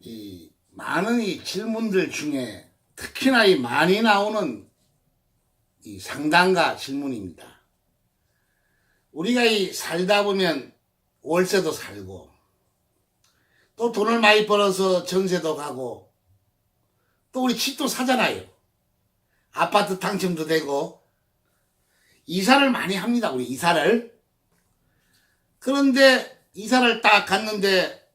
이 많은 이 질문들 중에 특히나 이 많이 나오는 이 상담가 질문입니다. 우리가 이 살다 보면 월세도 살고 또 돈을 많이 벌어서 전세도 가고 또 우리 집도 사잖아요. 아파트 당첨도 되고 이사를 많이 합니다. 우리 이사를. 그런데 이사를 딱 갔는데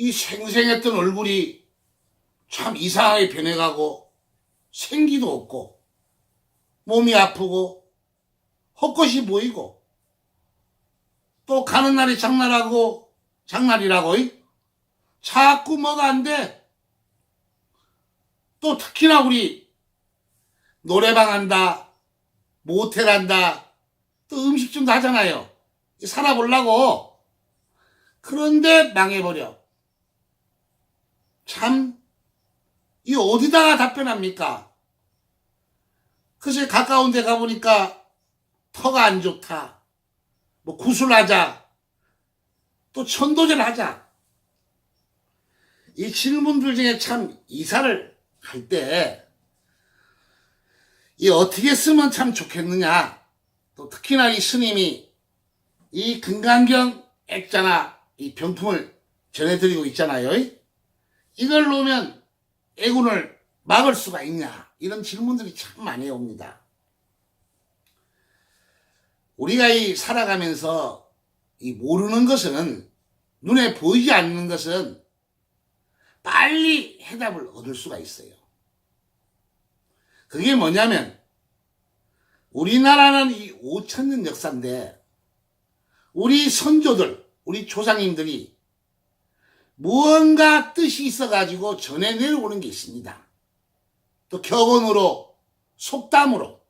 이 생생했던 얼굴이 참 이상하게 변해가고 생기도 없고 몸이 아프고 헛것이 보이고 또 가는 날이 장날하고 장날이라고 이? 자꾸 뭐가 안 돼. 또 특히나 우리 노래방 한다 모텔 한다 또 음식점도 하잖아요. 살아보려고 그런데 망해버려. 참, 이 어디다가 답변합니까? 그새 가까운 데 가보니까 터가 안 좋다. 뭐 구슬하자. 또 천도전 하자. 이 질문들 중에 참 이사를 할 때, 이 어떻게 쓰면 참 좋겠느냐. 또 특히나 이 스님이 이 금강경 액자나 이 병풍을 전해드리고 있잖아요. 이걸 놓으면 애군을 막을 수가 있냐 이런 질문들이 참 많이 옵니다. 우리가 이 살아가면서 이 모르는 것은 눈에 보이지 않는 것은 빨리 해답을 얻을 수가 있어요. 그게 뭐냐면 우리나라는 이 5천년 역사인데 우리 선조들, 우리 조상님들이 무언가 뜻이 있어가지고 전해 내려오는 게 있습니다. 또 격언으로, 속담으로,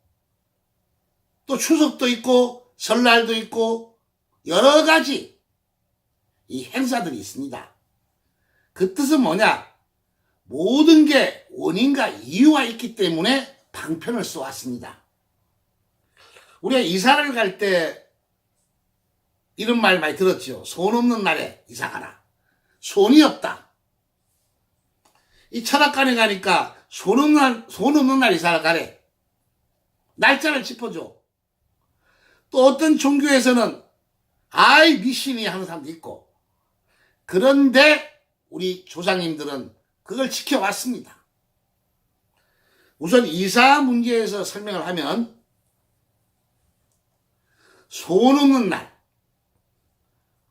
또 추석도 있고, 설날도 있고, 여러 가지 이 행사들이 있습니다. 그 뜻은 뭐냐? 모든 게 원인과 이유가 있기 때문에 방편을 써왔습니다. 우리가 이사를 갈 때 이런 말 많이 들었죠. 손 없는 날에 이사 가라. 손이 없다. 이 철학관에 가니까 손 없는 날, 손 없는 날 이사를 가래. 날짜를 짚어줘. 또 어떤 종교에서는 아이 미신이 하는 사람도 있고. 그런데 우리 조상님들은 그걸 지켜왔습니다. 우선 이사 문제에서 설명을 하면 손 없는 날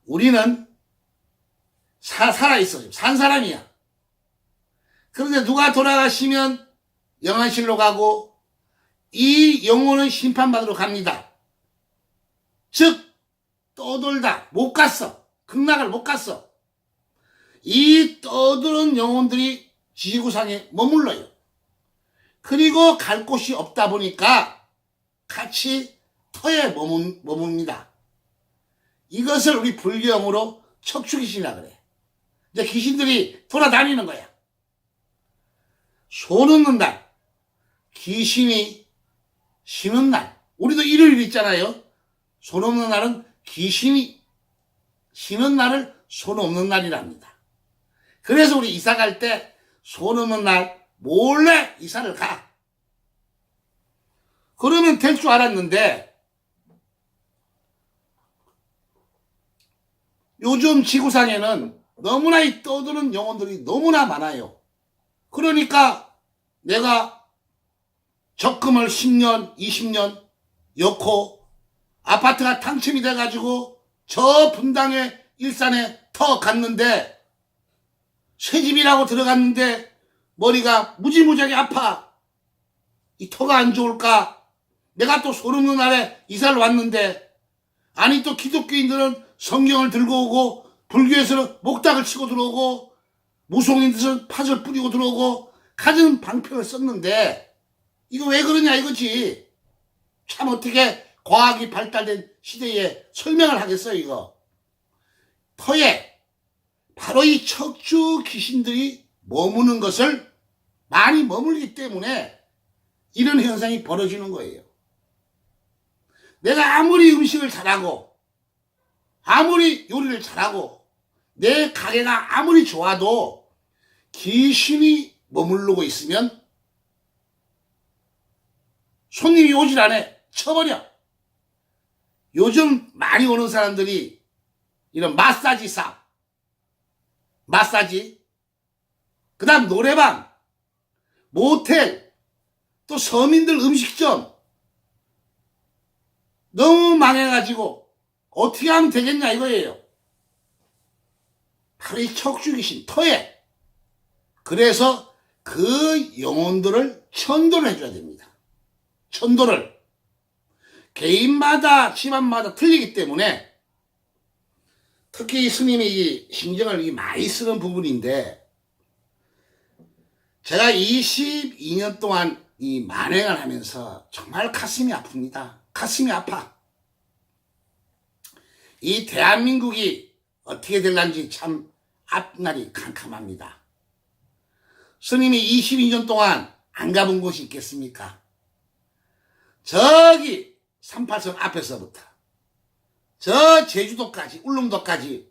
우리는 사, 살아있어. 지금. 산 사람이야. 그런데 누가 돌아가시면 영안실로 가고 이 영혼은 심판받으러 갑니다. 즉, 떠돌다. 못 갔어. 극락을 못 갔어. 이 떠도는 영혼들이 지구상에 머물러요. 그리고 갈 곳이 없다 보니까 같이 터에 머문, 머뭅니다. 이것을 우리 불교용어로 척추귀신이라 그래. 이제 귀신들이 돌아다니는 거야. 손 없는 날, 귀신이 쉬는 날. 우리도 일요일 있잖아요. 손 없는 날은 귀신이 쉬는 날을 손 없는 날이랍니다. 그래서 우리 이사 갈 때 손 없는 날 몰래 이사를 가. 그러면 될 줄 알았는데 요즘 지구상에는 너무나 이 떠드는 영혼들이 너무나 많아요. 그러니까 내가 적금을 10년, 20년 넣고 아파트가 당첨이 돼가지고 저 분당에 일산에 터 갔는데 새 집이라고 들어갔는데 머리가 무지무지하게 아파. 이 터가 안 좋을까? 내가 또 소름 돋는 날에 이사를 왔는데 아니 또 기독교인들은 성경을 들고 오고 불교에서는 목닥을 치고 들어오고 무속인들은 팥을 뿌리고 들어오고 가진 방편을 썼는데 이거 왜 그러냐 이거지 참 어떻게 과학이 발달된 시대에 설명을 하겠어요 이거 터에 바로 이 척추 귀신들이 머무는 것을 많이 머물기 때문에 이런 현상이 벌어지는 거예요. 내가 아무리 음식을 잘하고, 아무리 요리를 잘하고, 내 가게가 아무리 좋아도 귀신이 머무르고 있으면 손님이 오질 않아. 쳐버려. 요즘 많이 오는 사람들이 이런 마사지 사, 마사지, 그 다음 노래방, 모텔, 또 서민들 음식점, 너무 망해가지고 어떻게 하면 되겠냐 이거예요. 바로 이 척추귀신, 터에. 그래서 그 영혼들을 천도를 해줘야 됩니다. 천도를. 개인마다, 집안마다 틀리기 때문에 특히 스님이 이 신경을 이 많이 쓰는 부분인데 제가 22년 동안 이 만행을 하면서 정말 가슴이 아픕니다. 가슴이 아파. 이 대한민국이 어떻게 될란지 참 앞날이 캄캄합니다. 스님이 22년 동안 안 가본 곳이 있겠습니까? 저기 38선 앞에서부터 저 제주도까지 울릉도까지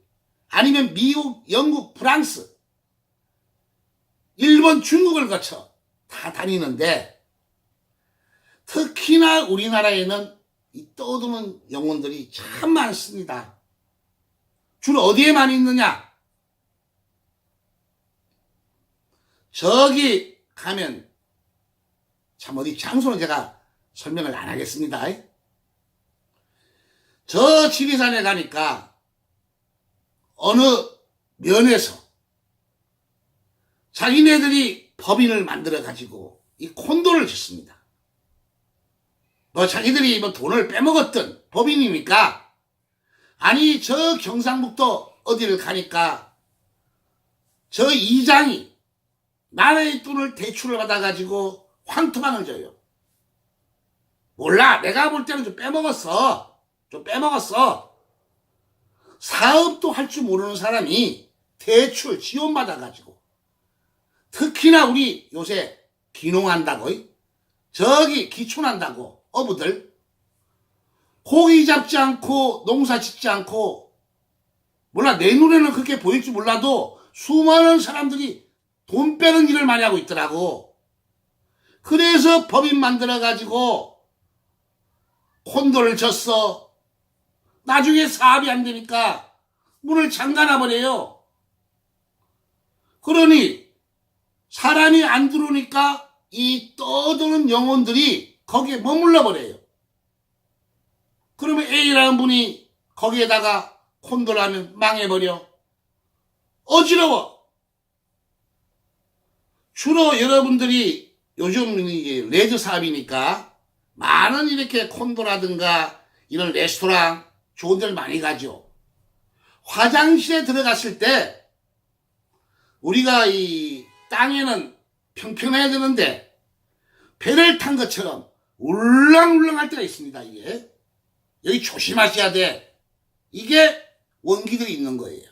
아니면 미국, 영국, 프랑스, 일본, 중국을 거쳐 다 다니는데 특히나 우리나라에는 이 떠도는 영혼들이 참 많습니다. 주로 어디에 많이 있느냐? 저기 가면 참 어디 장소는 제가 설명을 안 하겠습니다. 저 지리산에 가니까 어느 면에서 자기네들이 법인을 만들어 가지고 이 콘도를 짓습니다. 뭐 자기들이 뭐 돈을 빼먹었던 법인이니까 아니 저 경상북도 어디를 가니까 저 이장이 나라의 돈을 대출을 받아가지고 황토방을 져요. 몰라 내가 볼 때는 좀 빼먹었어. 좀 빼먹었어. 사업도 할 줄 모르는 사람이 대출 지원받아가지고 특히나 우리 요새 기농한다고 저기 기촌한다고 어부들 고기 잡지 않고 농사 짓지 않고 몰라 내 눈에는 그렇게 보일 줄 몰라도 수많은 사람들이 돈 빼는 일을 많이 하고 있더라고. 그래서 법인 만들어 가지고 콘도를 졌어. 나중에 사업이 안 되니까 문을 잠가놔 버려요. 그러니 사람이 안 들어오니까 이 떠도는 영혼들이 거기에 머물러 버려요. 그러면 A라는 분이 거기에다가 콘도를 하면 망해버려. 어지러워. 주로 여러분들이 요즘 이게 레저 사업이니까 많은 이렇게 콘도라든가 이런 레스토랑 좋은 데를 많이 가죠. 화장실에 들어갔을 때 우리가 이 땅에는 평평해야 되는데 배를 탄 것처럼 울렁울렁 할 때가 있습니다. 이게 여기 조심하셔야 돼. 이게 원기들이 있는 거예요.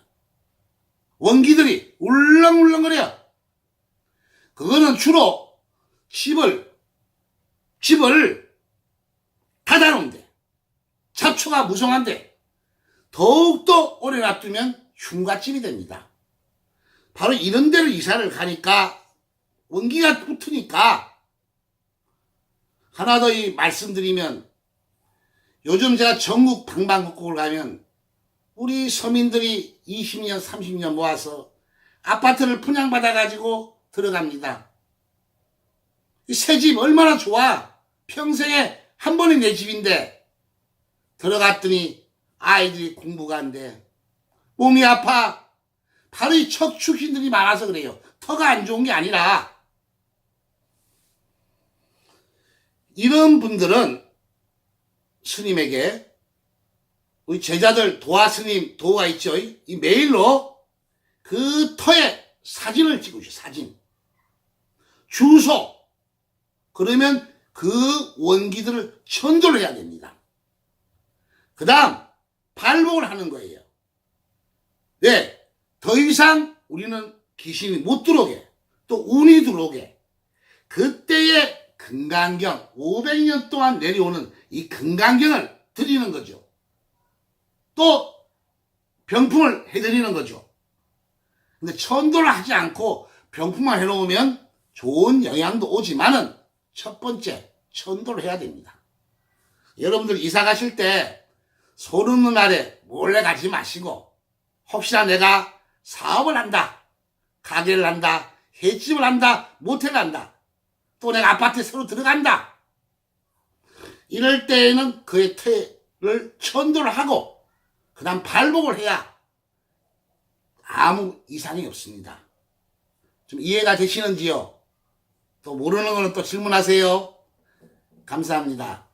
원기들이 울렁울렁거려. 그거는 주로 집을 집을 닫아놓은데 잡초가 무성한데 더욱더 오래 놔두면 흉가집이 됩니다. 바로 이런 데를 이사를 가니까 원기가 붙으니까 하나 더이 말씀드리면 요즘 제가 전국 방방곡곡을 가면 우리 서민들이 20년, 30년 모아서 아파트를 분양받아가지고 들어갑니다. 새 집 얼마나 좋아. 평생에 한 번에 내 집인데 들어갔더니 아이들이 공부가 안 돼. 몸이 아파. 바로 이 척추신들이 많아서 그래요. 터가 안 좋은 게 아니라 이런 분들은 스님에게 우리 제자들 도화 스님 도가 있죠. 이 메일로 그 터에 사진을 찍으셔 사진. 주소. 그러면 그 원기들을 천도를 해야 됩니다. 그 다음 발목을 하는 거예요. 네. 더 이상 우리는 귀신이 못 들어오게 또 운이 들어오게 그때의 금강경 500년 동안 내려오는 이 금강경을 드리는 거죠. 또 병풍을 해드리는 거죠. 근데 천도를 하지 않고 병풍만 해놓으면 좋은 영향도 오지만은 첫 번째 천도를 해야 됩니다. 여러분들 이사 가실 때 소르는 날에 몰래 가지 마시고 혹시나 내가 사업을 한다, 가게를 한다, 횟집을 한다, 모텔을 한다, 또 내가 아파트에 새로 들어간다. 이럴 때에는 그의 퇴를 천도를 하고 그 다음 발복을 해야 아무 이상이 없습니다. 좀 이해가 되시는지요? 또 모르는 거는 또 질문하세요. 감사합니다.